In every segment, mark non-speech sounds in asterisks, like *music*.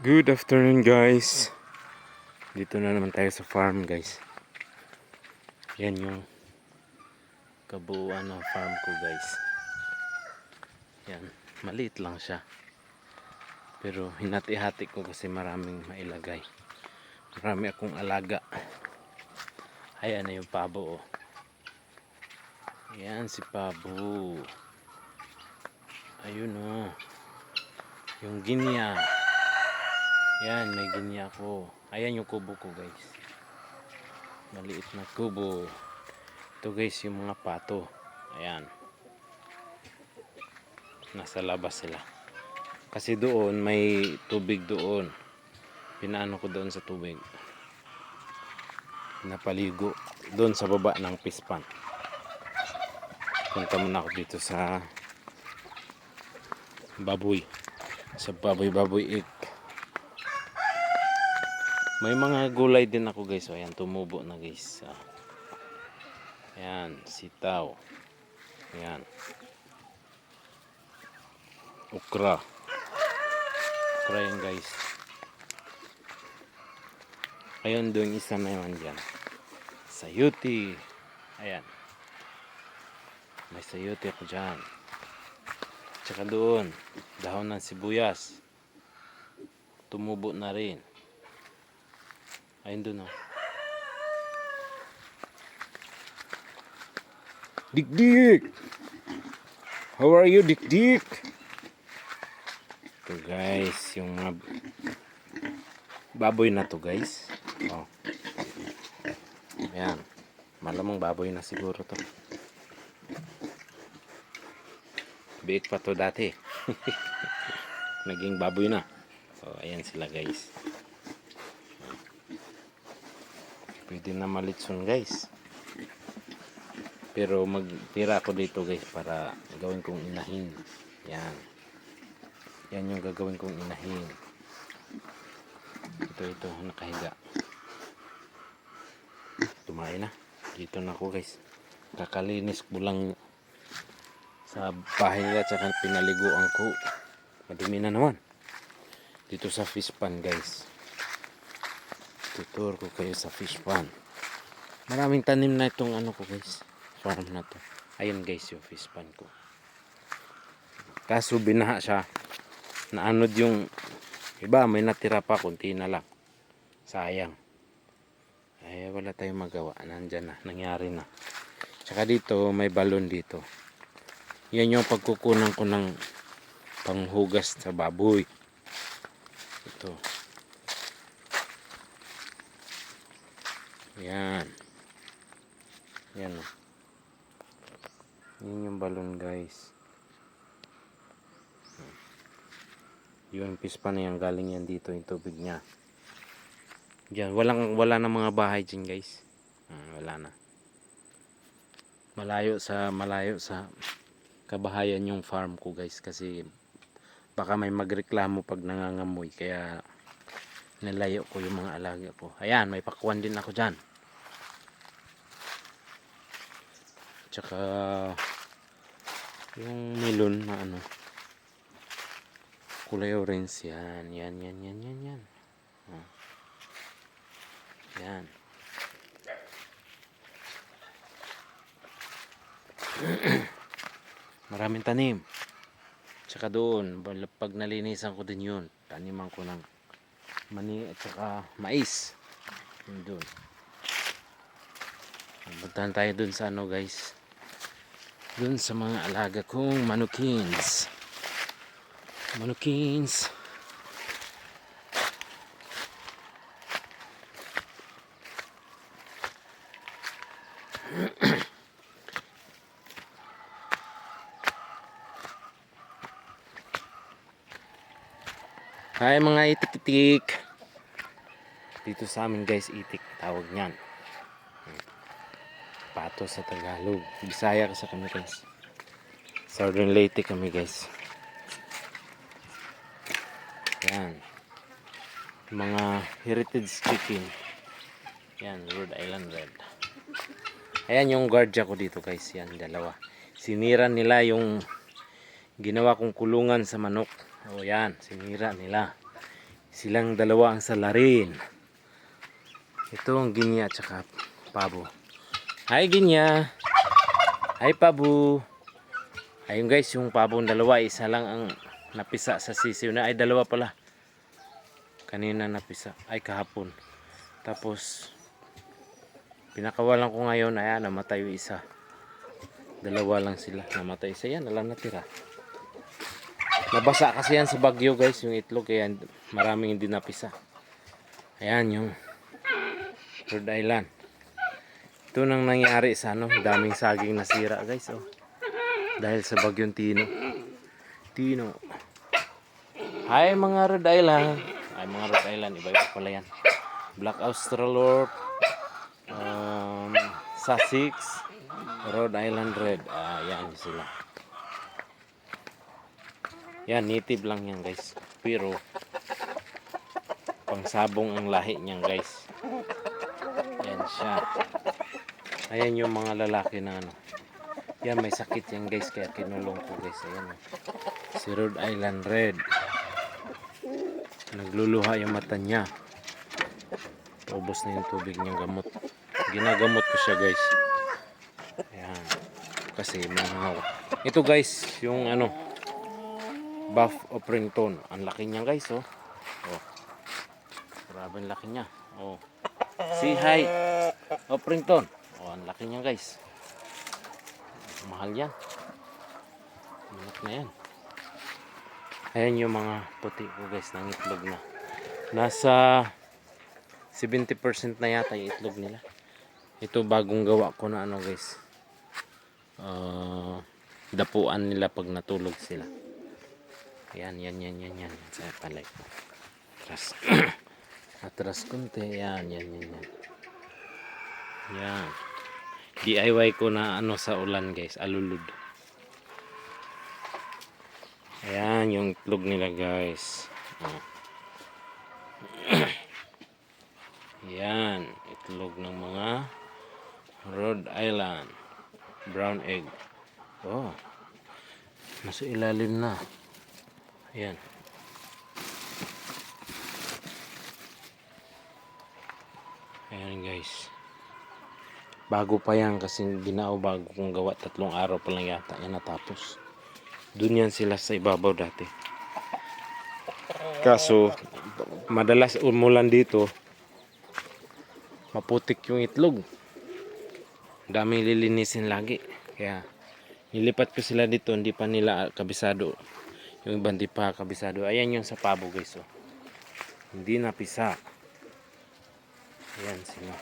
Good afternoon guys. Dito na naman tayo sa farm guys. Yan yung kabuuan ng farm ko guys. Yan, maliit lang siya. Pero hinati-hati ko kasi maraming mailagay. Marami akong alaga. Ayan na yung pabo oh. Yan si pabo. Ayun oh. Yung ginya. Yan, may ginya ako. Ayan yung kubo ko, guys. Maliit na kubo. Ito, guys, yung mga pato. Ayan. Nasa labas sila. Kasi doon, may tubig doon. Pinaano ko doon sa tubig. Napaligo. Doon sa baba ng pispan. Punta muna ako dito sa baboy. Sa baboy-baboy egg. May mga gulay din ako guys. O, ayan, tumubo na guys. Ah. Ayan, sitaw. Ayan. Ukra. Ukra yan guys. Ayun doon isa na yun dyan. Sayuti. Ayan. May sayuti ako dyan. Tsaka doon, dahon ng sibuyas. Tumubo na rin. Ayun doon oh. Dik-dik! How are you, Dik-dik? Ito guys, yung mga baboy na to guys. Oh. Ayan. Malamang baboy na siguro to. Biik pa to dati. *laughs* Naging baboy na. So, ayan sila guys. Pwede na malitson guys. Pero magtira ako dito guys para gawin kong inahin. Yan. Yan yung gagawin kong inahin. Ito ito nakahiga. Tumain na. Dito na ako guys. Kakalinis ko lang sa bahay at saka pinaliguan ko. Madumi na naman. Dito sa fish pan guys. Tutur ko kayo sa fish pan. Maraming tanim na itong ano ko guys. Farm na to. Ayun guys yung fish pan ko. Kaso binaha siya. Naanod yung iba may natira pa kunti na lang. Sayang. Ay wala tayong magawa. Nandyan na. Nangyari na. Tsaka dito may balon dito. Yan yung pagkukunan ko ng panghugas sa baboy. Ito. Yan. Yan o. Yan yung balon guys. Yung pispa na yan, galing yan dito yung tubig niya. Diyan, walang, wala na mga bahay dyan guys. Ah, wala na. Malayo sa, malayo sa kabahayan yung farm ko guys kasi baka may magreklamo pag nangangamoy kaya nilayo ko yung mga alaga ko. Ayan, may pakuan din ako dyan. Tsaka yung melon na ano kulay orange yan. Yan, yan, yan, yan, yan. Oh. Yan. *clears throat* Maraming tanim. Tsaka doon, pag nalinisan ko din yun, taniman ko ng mani at saka mais. Yun doon. Puntahan tayo doon sa ano guys. Doon sa mga alaga kong manukins. Manukins. Hi mga itik-itik. Dito sa amin guys, itik tawag niyan. Pato sa Tagalog. Bisaya kasi kami guys. Southern Leyte kami guys. Yan. Mga heritage chicken. Yan, Rhode Island Red. Ayan yung guardia ko dito guys. Yan, dalawa. Sinira nila yung ginawa kong kulungan sa manok. O yan, sinira nila. Silang dalawa ang salarin. Ito ang ginya at saka pabo. Hi ginya. Hi pabo. Ayun guys, yung pabong dalawa, isa lang ang napisa sa sisiw na. Ay dalawa pala. Kanina napisa. Ay kahapon. Tapos pinakawalan ko ngayon, ayan, namatay yung isa. Dalawa lang sila. Namatay isa yan, alam natira. Nabasa kasi yan sa bagyo guys, yung itlog. Kaya maraming hindi napisa. Ayan yung Rhode Island. Ito nang nangyari sa ano, daming saging nasira guys. Oh. Dahil sa bagyong Tino. Tino. Hi mga Rhode Island. Ay mga Rhode Island, iba-iba pala yan. Black Australorp. Um, Sussex. Rhode Island Red. Ah, yan sila. Yan, native lang yan guys. Pero, pangsabong ang lahi niyan guys. Yan siya. Ayan yung mga lalaki na ano. Yan, may sakit yan guys. Kaya kinulong ko guys. Ayan. Si Rhode Island Red. Nagluluha yung mata niya. Ubos na yung tubig niyang gamot. Ginagamot ko siya guys. Ayan. Kasi mga... Ito guys, yung ano, buff Oprington. Ang laki niya guys, oh. Oh. Grabe ang laki niya. Oh. Say hi, Oprington. Oh, ang laki niya guys. Mahal yan. Malak na yan. Ayan yung mga puti ko guys ng itlog na. Nasa 70% na yata yung itlog nila. Ito bagong gawa ko na ano guys. Ah, dapuan nila pag natulog sila. Yan, yan, yan, yan, yan. Sa palay ko. Atras. *clears throat* Atras kunti. Yan, yan, yan, yan. Yan. DIY ko na ano sa ulan guys. Alulud. Ayan yung itlog nila guys. *clears throat* Oh. Yan. Itlog ng mga Rhode Island. Brown egg. Oh. Nasa ilalim na. Ayan. Ayan guys. Bago pa yan kasi ginao bago kong gawa. Tatlong araw pa lang yata. Yan natapos. Doon yan sila sa ibabaw dati. Kaso, madalas umulan dito. Maputik yung itlog. Daming lilinisin lagi. Kaya, nilipat ko sila dito. Hindi pa nila kabisado. Yung iba hindi pa kabisado. Ayan yung sa pabo guys. Oh. Hindi napisa. Ayan sila.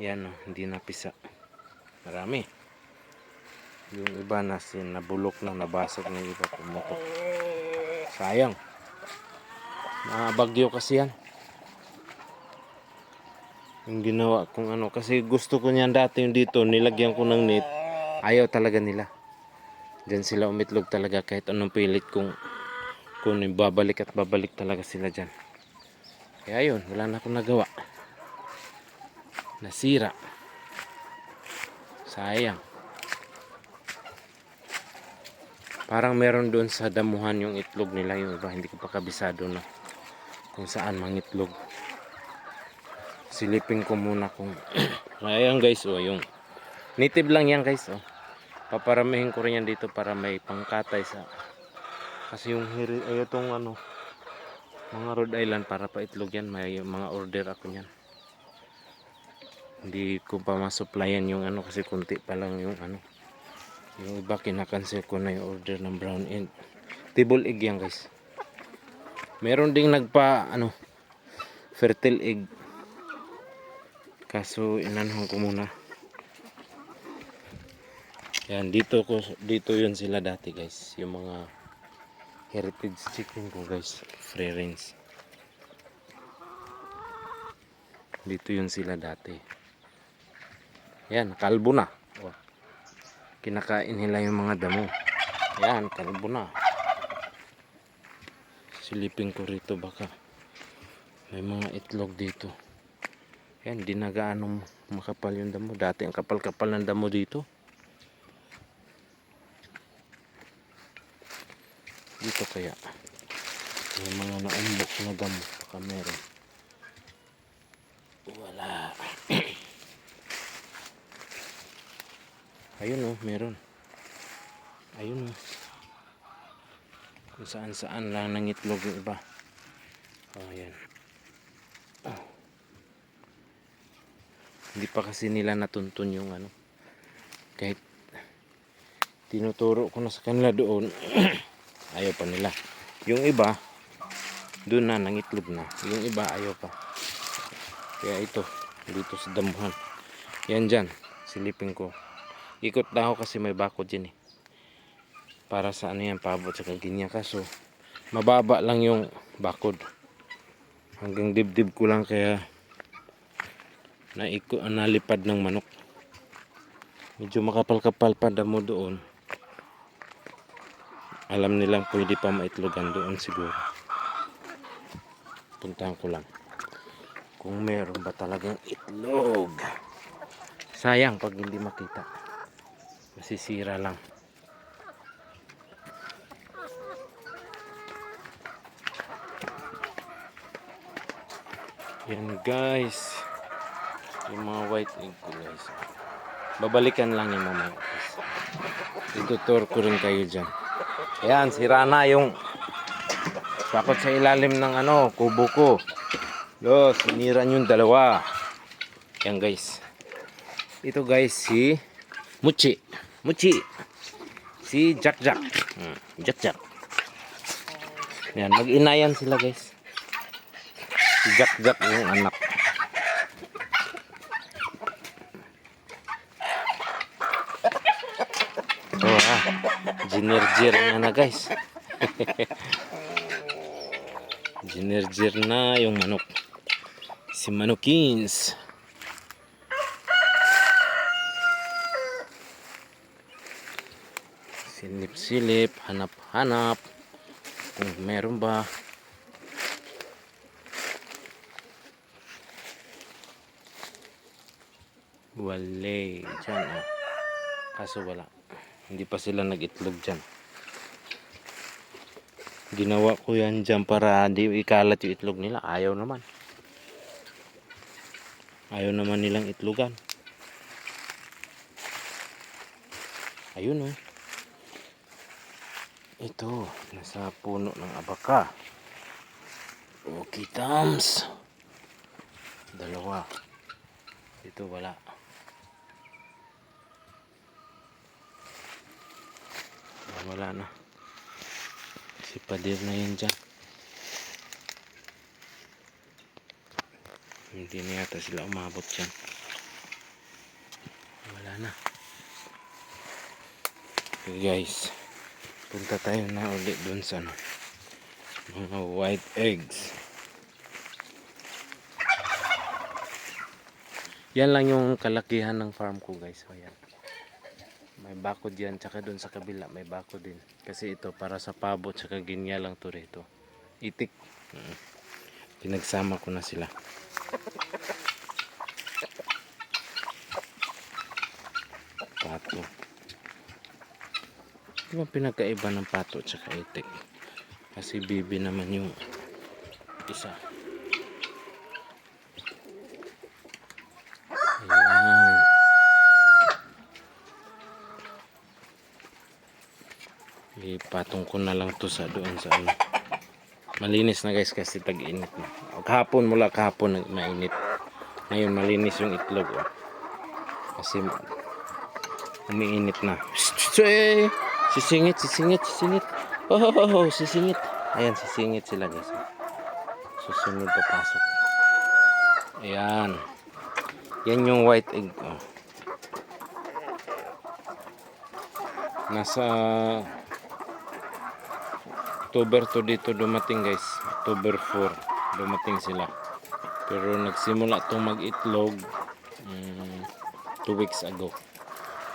Yan oh, hindi napisa. Marami. Yung iba na nabulok na nabasag na iba pumutok. Sayang. Mga bagyo kasi yan. Yung ginawa kong ano kasi gusto ko niyan dati yung dito nilagyan ko ng net. Ayaw talaga nila. Diyan sila umitlog talaga kahit anong pilit kung kung babalik at babalik talaga sila dyan. Kaya yun, wala na akong nagawa nasira. Sayang. Parang meron doon sa damuhan yung itlog nila yung iba hindi ko pa kabisado na kung saan mangitlog silipin ko muna kung *clears throat* ayan guys oh yung native lang yan guys oh. Paparamihin ko rin yan dito para may pangkatay sa kasi yung hiri ay itong ano mga Rhode Island para pa itlog yan may mga order ako niyan hindi ko pa masupplyan yung ano kasi kunti pa lang yung ano. Yung iba kinakancel ko na yung order ng brown egg. Table egg yan guys. Meron ding nagpa ano fertile egg. Kaso inanong ko muna. Yan dito ko dito yun sila dati guys. Yung mga heritage chicken ko guys. Free range dito yun sila dati yan, kalbo na. Oh. Kinakain nila yung mga damo. Yan, kalbo na. Silipin ko rito baka may mga itlog dito. Yan, di na makapal yung damo. Dati ang kapal-kapal ng damo dito. Dito kaya. May mga naumbok na damo. Baka meron. Ayun oh, meron. Ayun oh. Kung saan saan lang nangitlog yung iba. Oh, ayan. Oh. Hindi pa kasi nila natuntun yung ano. Kahit tinuturo ko na sa kanila doon. *clears throat* ayaw pa nila. Yung iba, doon na nangitlog na. Yung iba ayaw pa. Kaya ito, dito sa damuhan. Yan dyan, silipin ko. Ikot na ako kasi may bakod dyan eh. Para sa ano yan, pabot sa kaginya. Kaso, mababa lang yung bakod. Hanggang dibdib ko lang kaya naiko, nalipad ng manok. Medyo makapal-kapal pa damo doon. Alam nilang pwede pa maitlogan doon siguro. Puntahan ko lang. Kung meron ba talagang itlog. Sayang pag hindi makita. Masisira lang. Yan guys. Yung mga white egg ko guys. Babalikan lang yung mamaya guys. Itutur ko rin kayo dyan. Ayan, sira na yung bakot sa ilalim ng ano, kubo ko. Lo, sinira yung dalawa. Yan guys. Ito guys si Muchi. Muchi. Si Jack Jack. Hmm, Jack Jack. Yan, mag-inayan sila guys. Si Jack Jack yung anak. Oh, ah. Ginerger na na guys. Ginerger na yung manok. Si Manokins. Silip-silip, hanap-hanap. Kung meron ba. Wale. Diyan ah. Kaso wala. Hindi pa sila nag-itlog dyan. Ginawa ko yan dyan para di ikalat yung itlog nila. Ayaw naman. Ayaw naman nilang itlogan. Ayun oh. Ito, nasa puno ng abaka. Okay, thumbs. Dalawa. Ito wala. Ah, Wala na. Si Padir na yun dyan. Hindi na yata sila umabot dyan. Wala na. Okay guys. Punta tayo na ulit dun sa ano, mga white eggs. Yan lang yung kalakihan ng farm ko guys. So, yan. May bakod yan. Tsaka dun sa kabila may bakod din. Kasi ito para sa pabot tsaka ginya lang to rito. Itik. Pinagsama ko na sila. Pato. Ano pinagkaiba ng pato at saka itik? Kasi bibi naman yung isa. Ayan. Ipatong ko na lang to sa doon sa ano. Malinis na guys kasi tag-init na. Kahapon mula kahapon mainit. Ngayon malinis yung itlog. Oh. Kasi umiinit na. Shhh, Sisingit, sisingit, sisingit. Oh, sisingit. Ayan, sisingit sila guys. Susunod papasok. Ayan. Yan yung white egg. Oh. Nasa October to dito dumating guys. October 4 dumating sila. Pero nagsimula itong mag-itlog 2 weeks ago.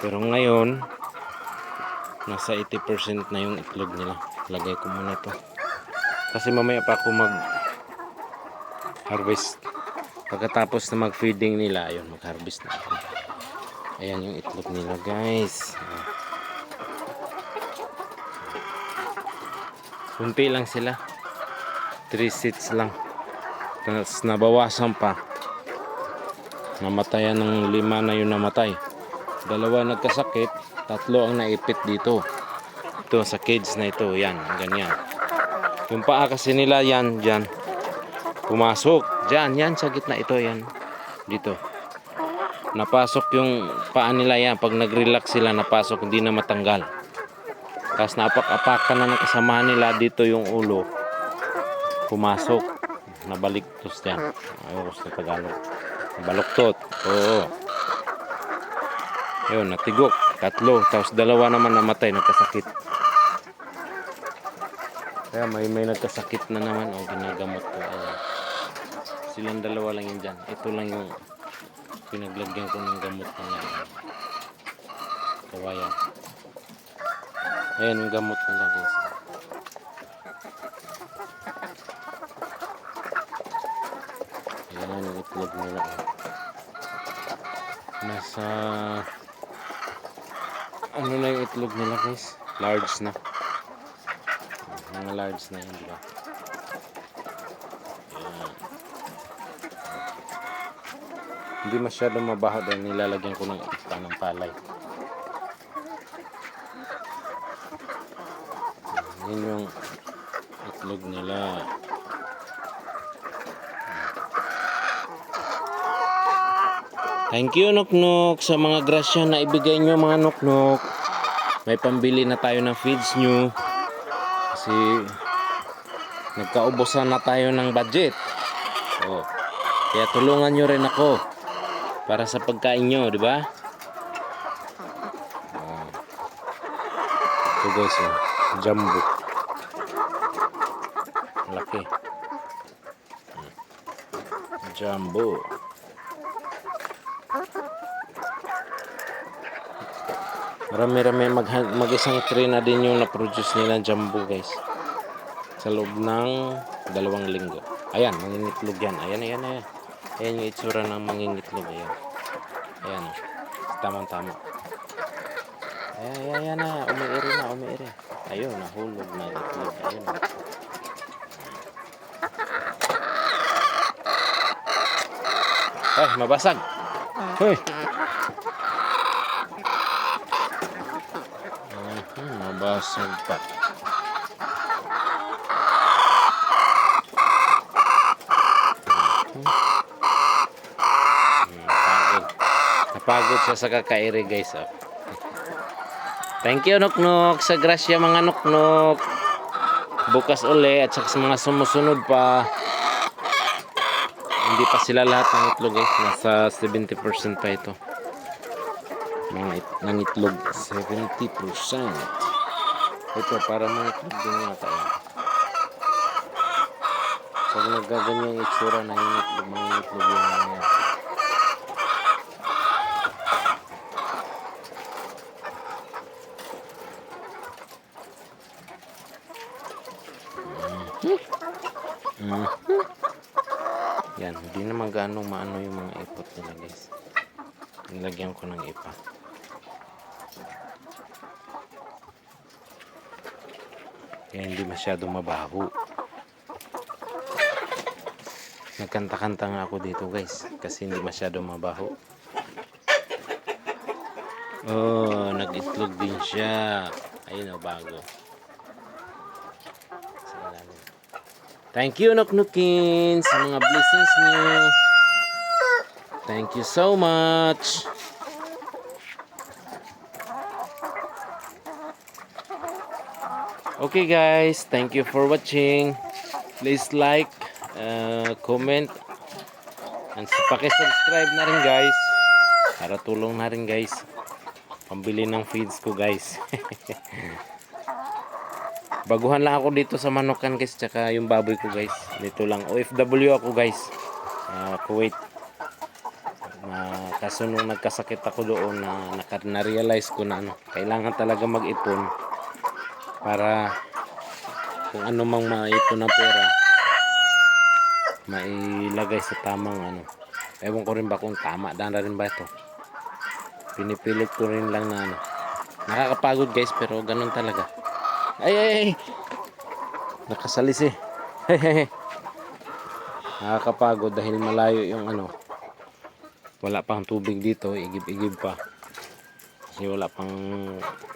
Pero ngayon, nasa 80% na yung itlog nila. Lagay ko muna to. Kasi mamaya pa ako mag harvest. Pagkatapos na mag-feeding nila, ayun, mag-harvest na ako. Ayan yung itlog nila, guys. Kunti lang sila. 3 seats lang. Tapos nabawasan pa. Namatayan ng lima na yung namatay. Dalawa nagkasakit, tatlo ang naipit dito. Ito sa cage na ito, yan, ganyan. Yung paa kasi nila yan, dyan. Pumasok, dyan, yan sa gitna ito, yan. Dito. Napasok yung paa nila yan. Pag nag-relax sila, napasok, hindi na matanggal. Tapos napak-apakan na ng kasamahan nila dito yung ulo. Pumasok. Nabaliktos dyan. Ayoko sa Tagalog. Baluktot. Oo. Yun, natigok. Tatlo. Tapos dalawa naman namatay, nagkasakit. Kaya may may nagkasakit na naman. O, ginagamot ko. Ayan. Silang dalawa lang yun dyan. Ito lang yung pinaglagyan ko ng gamot na yan. Kawayan. Ayan yung gamot nila guys. Ayan yung itlog nila. oh. Nasa na itlog nila guys? Large na. Mga large na yun, di ba? Ayan. Hindi masyado mabaho dahil nilalagyan ko ng ipa ng palay. Yun yung itlog nila. Thank you, Nuknuk, sa mga grasya na ibigay nyo, mga Nuknuk. May pambili na tayo ng feeds nyo. Kasi nagkaubusan na tayo ng budget. Oh. Kaya tulungan nyo rin ako para sa pagkain nyo, di ba? Oh. Ito guys, oh. jumbo. Laki. Jumbo. Marami-rami mag, mag-isang tray na din yung na-produce nila jumbo guys. Sa loob ng dalawang linggo. Ayan, mangingitlog yan. Ayan, ayan, ayan. Ayan yung itsura ng mangingitlog. Ayan. Ayan. Tamang-tama. Ayan, ayan, ayan na. Umiiri na, umiiri. Ayun, nahulog na itlog. Ayun. Ay, mabasag. Hoy. Mhm, mabasag pa. Mhm. Napagod. Napagod siya sa kakairi guys. Oh. Thank you Nuknuk sa grasya mga Nuknuk. Bukas uli at saka sa mga sumusunod pa. Hindi pa sila lahat ng itlog guys. Nasa 70% pa ito. Mga it ng itlog. 70%. Ito para mga din yata yan. Pag nagaganyan yung itsura na yung itlog, mga itlog yan. yan. Mhm. Yan, hindi naman gaano maano yung mga ipot nila guys. Nilagyan ko ng ipa. Kaya hindi masyado mabaho. Nagkanta-kanta nga ako dito guys. Kasi hindi masyado mabaho. Oh, nag-itlog din siya. Ayun o, bago. Sa ilalim. Thank you, Nuknukin, sa mga blessings niyo. Thank you so much. Okay guys, thank you for watching. Please like, uh, comment, and paki-subscribe na rin guys. Para tulong na rin guys. Pambili ng feeds ko guys. *laughs* Baguhan lang ako dito sa manukan guys, tsaka yung baboy ko guys. Dito lang. OFW ako guys. Ah, Kuwait. Uh, kaso nung nagkasakit ako doon na naka- na-realize ko na ano, kailangan talaga mag-ipon para kung ano mang maipon ng pera mailagay sa tamang ano. Ewan ko rin ba kung tama daan rin ba ito. Pinipilit ko rin lang na ano. Nakakapagod guys pero ganun talaga. Ay ay ay. Nakasalis eh. *laughs* Nakakapagod dahil malayo yung ano. Wala pang tubig dito, igib-igib pa. Kasi wala pang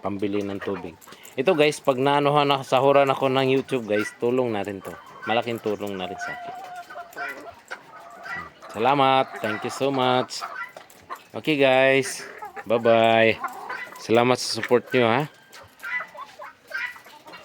pambili ng tubig. Ito guys, pag naanohan na sahuran ako ng YouTube guys, tulong na rin to. Malaking tulong na rin sa akin. Salamat. Thank you so much. Okay guys. Bye-bye. Salamat sa support nyo ha.